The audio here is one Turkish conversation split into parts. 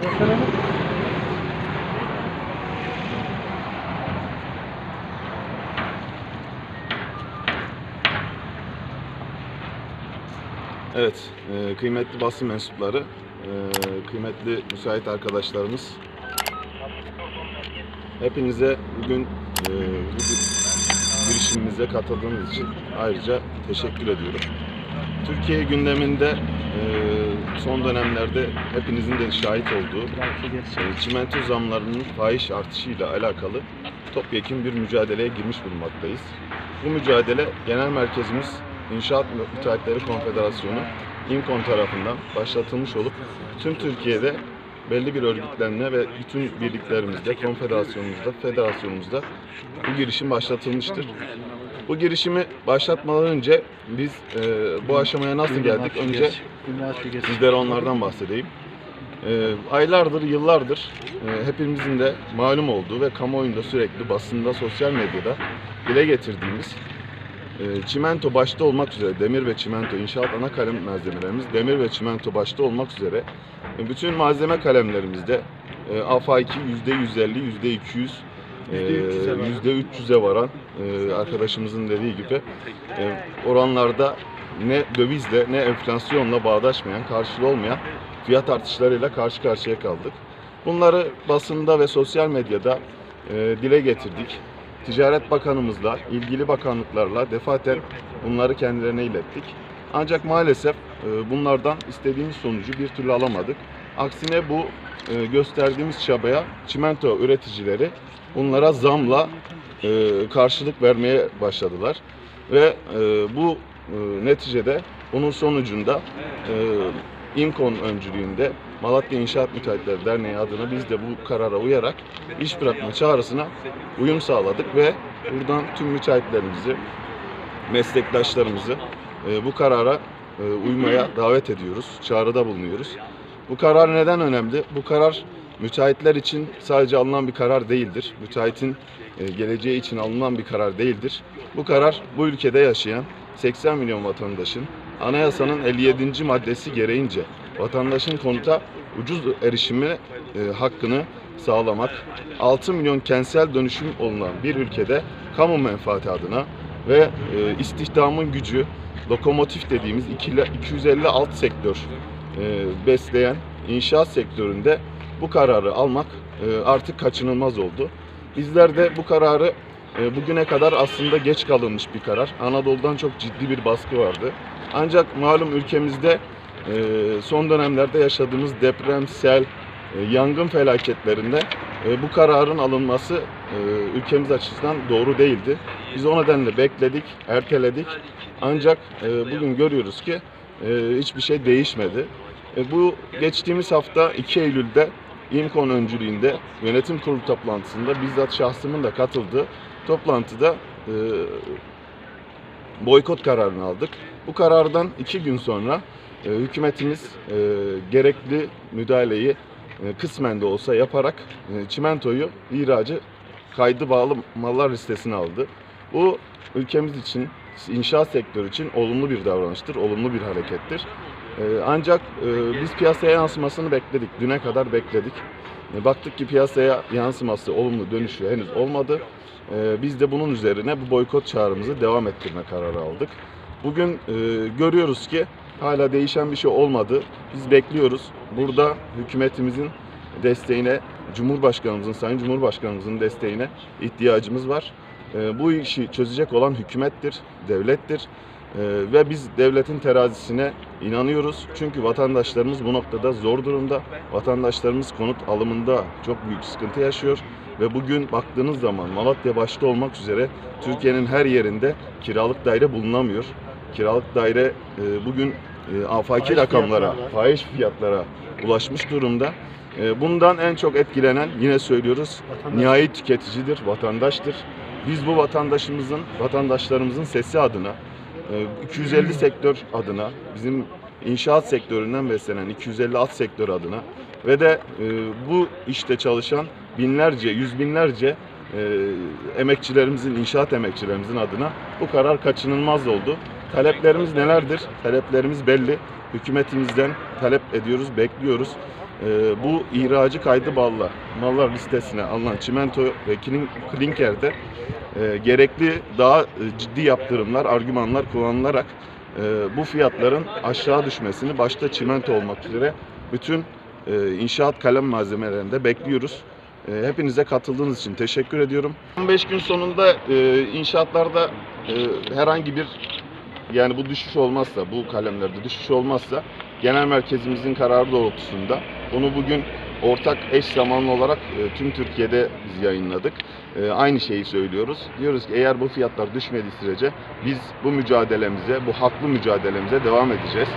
Evet, e, kıymetli basın mensupları, e, kıymetli müsait arkadaşlarımız. Hepinize bugün e, bu girişimimize katıldığınız için ayrıca teşekkür ediyorum. Türkiye gündeminde son dönemlerde hepinizin de şahit olduğu e, çimento zamlarının fahiş artışıyla alakalı topyekun bir mücadeleye girmiş bulunmaktayız. Bu mücadele genel merkezimiz İnşaat Müteahhitleri Konfederasyonu İMKON tarafından başlatılmış olup tüm Türkiye'de belli bir örgütlenme ve bütün birliklerimizde, konfederasyonumuzda, federasyonumuzda bu girişim başlatılmıştır. Bu girişimi başlatmadan önce biz e, bu aşamaya nasıl geldik? Önce sizlere onlardan bahsedeyim. E, aylardır, yıllardır e, hepimizin de malum olduğu ve kamuoyunda sürekli basında, sosyal medyada dile getirdiğimiz e, çimento başta olmak üzere, demir ve çimento, inşaat ana kalem malzemelerimiz, demir ve çimento başta olmak üzere e, bütün malzeme kalemlerimizde e, AFA2 %150, %200, e, %300'e varan e, arkadaşımızın dediği gibi e, oranlarda ne dövizle ne enflasyonla bağdaşmayan, karşılığı olmayan fiyat artışlarıyla karşı karşıya kaldık. Bunları basında ve sosyal medyada e, dile getirdik. Ticaret Bakanımızla, ilgili bakanlıklarla defaten bunları kendilerine ilettik. Ancak maalesef e, bunlardan istediğimiz sonucu bir türlü alamadık. Aksine bu e, gösterdiğimiz çabaya çimento üreticileri bunlara zamla e, karşılık vermeye başladılar. Ve e, bu neticede bunun sonucunda e, İMKON öncülüğünde Malatya İnşaat Müteahhitleri Derneği adına biz de bu karara uyarak iş bırakma çağrısına uyum sağladık ve buradan tüm müteahhitlerimizi, meslektaşlarımızı bu karara uymaya davet ediyoruz, çağrıda bulunuyoruz. Bu karar neden önemli? Bu karar müteahhitler için sadece alınan bir karar değildir. Müteahhitin e, geleceği için alınan bir karar değildir. Bu karar bu ülkede yaşayan 80 milyon vatandaşın anayasanın 57. maddesi gereğince vatandaşın konuta ucuz erişimi e, hakkını sağlamak, 6 milyon kentsel dönüşüm olunan bir ülkede kamu menfaati adına ve e, istihdamın gücü, lokomotif dediğimiz iki- 250 alt sektör besleyen inşaat sektöründe bu kararı almak e, artık kaçınılmaz oldu. Bizler de bu kararı e, bugüne kadar aslında geç kalınmış bir karar. Anadolu'dan çok ciddi bir baskı vardı. Ancak malum ülkemizde e, son dönemlerde yaşadığımız deprem, sel, e, yangın felaketlerinde e, bu kararın alınması e, ülkemiz açısından doğru değildi. Biz o nedenle bekledik, erteledik. Ancak e, bugün görüyoruz ki e, hiçbir şey değişmedi. E, bu geçtiğimiz hafta 2 Eylül'de İMKON öncülüğünde yönetim kurulu toplantısında bizzat şahsımın da katıldığı toplantıda e, boykot kararını aldık. Bu karardan iki gün sonra e, hükümetimiz e, gerekli müdahaleyi e, kısmen de olsa yaparak e, çimentoyu ihracı kaydı bağlı mallar listesine aldı. Bu ülkemiz için, inşaat sektörü için olumlu bir davranıştır, olumlu bir harekettir. E, ancak e, biz piyasaya yansımasını bekledik, düne kadar bekledik. E, baktık ki piyasaya yansıması, olumlu dönüşü henüz olmadı. E, biz de bunun üzerine bu boykot çağrımızı devam ettirme kararı aldık. Bugün görüyoruz ki hala değişen bir şey olmadı. Biz bekliyoruz. Burada hükümetimizin desteğine, Cumhurbaşkanımızın, Sayın Cumhurbaşkanımızın desteğine ihtiyacımız var. Bu işi çözecek olan hükümettir, devlettir. E, ve biz devletin terazisine inanıyoruz. Çünkü vatandaşlarımız bu noktada zor durumda. Vatandaşlarımız konut alımında çok büyük sıkıntı yaşıyor. Ve bugün baktığınız zaman Malatya başta olmak üzere Türkiye'nin her yerinde kiralık daire bulunamıyor. Kiralık daire e, bugün e, afaki Fahiş rakamlara, fiyatlar var. fahiş fiyatlara ulaşmış durumda. E, bundan en çok etkilenen yine söylüyoruz Vatandaş. nihai tüketicidir, vatandaştır. Biz bu vatandaşımızın, vatandaşlarımızın sesi adına, 250 sektör adına, bizim inşaat sektöründen beslenen 250 alt sektör adına ve de e, bu işte çalışan binlerce, yüz binlerce e, emekçilerimizin, inşaat emekçilerimizin adına bu karar kaçınılmaz oldu. Taleplerimiz nelerdir? Taleplerimiz belli. Hükümetimizden talep ediyoruz, bekliyoruz. e, bu ihracı kaydı balla mallar listesine alınan çimento ve klin- klinkerde e, gerekli daha e, ciddi yaptırımlar, argümanlar kullanılarak e, bu fiyatların aşağı düşmesini başta çimento olmak üzere bütün e, inşaat kalem malzemelerinde bekliyoruz. E, hepinize katıldığınız için teşekkür ediyorum. 15 gün sonunda e, inşaatlarda e, herhangi bir yani bu düşüş olmazsa, bu kalemlerde düşüş olmazsa genel merkezimizin kararı doğrultusunda bunu bugün ortak eş zamanlı olarak e, tüm Türkiye'de biz yayınladık. E, aynı şeyi söylüyoruz. Diyoruz ki eğer bu fiyatlar düşmediği sürece biz bu mücadelemize, bu haklı mücadelemize devam edeceğiz.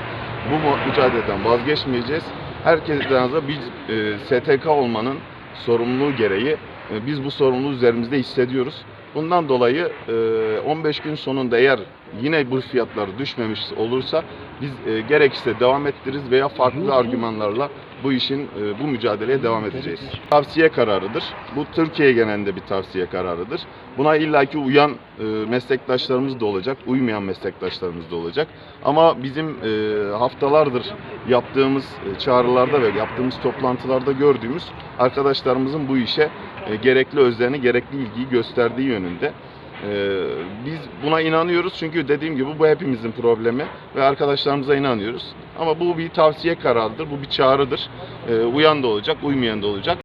Bu mücadeleden vazgeçmeyeceğiz. Herkesten azı biz e, STK olmanın sorumluluğu gereği e, biz bu sorumluluğu üzerimizde hissediyoruz. Bundan dolayı e, 15 gün sonunda eğer yine bu fiyatlar düşmemiş olursa biz e, gerekirse devam ettiririz veya farklı argümanlarla bu işin e, bu mücadeleye devam edeceğiz. Tavsiye kararıdır. Bu Türkiye genelinde bir tavsiye kararıdır. Buna illaki uyan e, meslektaşlarımız da olacak, uymayan meslektaşlarımız da olacak. Ama bizim e, haftalardır yaptığımız e, çağrılarda ve yaptığımız toplantılarda gördüğümüz arkadaşlarımızın bu işe e, gerekli özlerini, gerekli ilgiyi gösterdiği yönünde. Ee, biz buna inanıyoruz çünkü dediğim gibi bu hepimizin problemi ve arkadaşlarımıza inanıyoruz. Ama bu bir tavsiye kararıdır, bu bir çağrıdır. Ee, uyan da olacak, uymayan da olacak.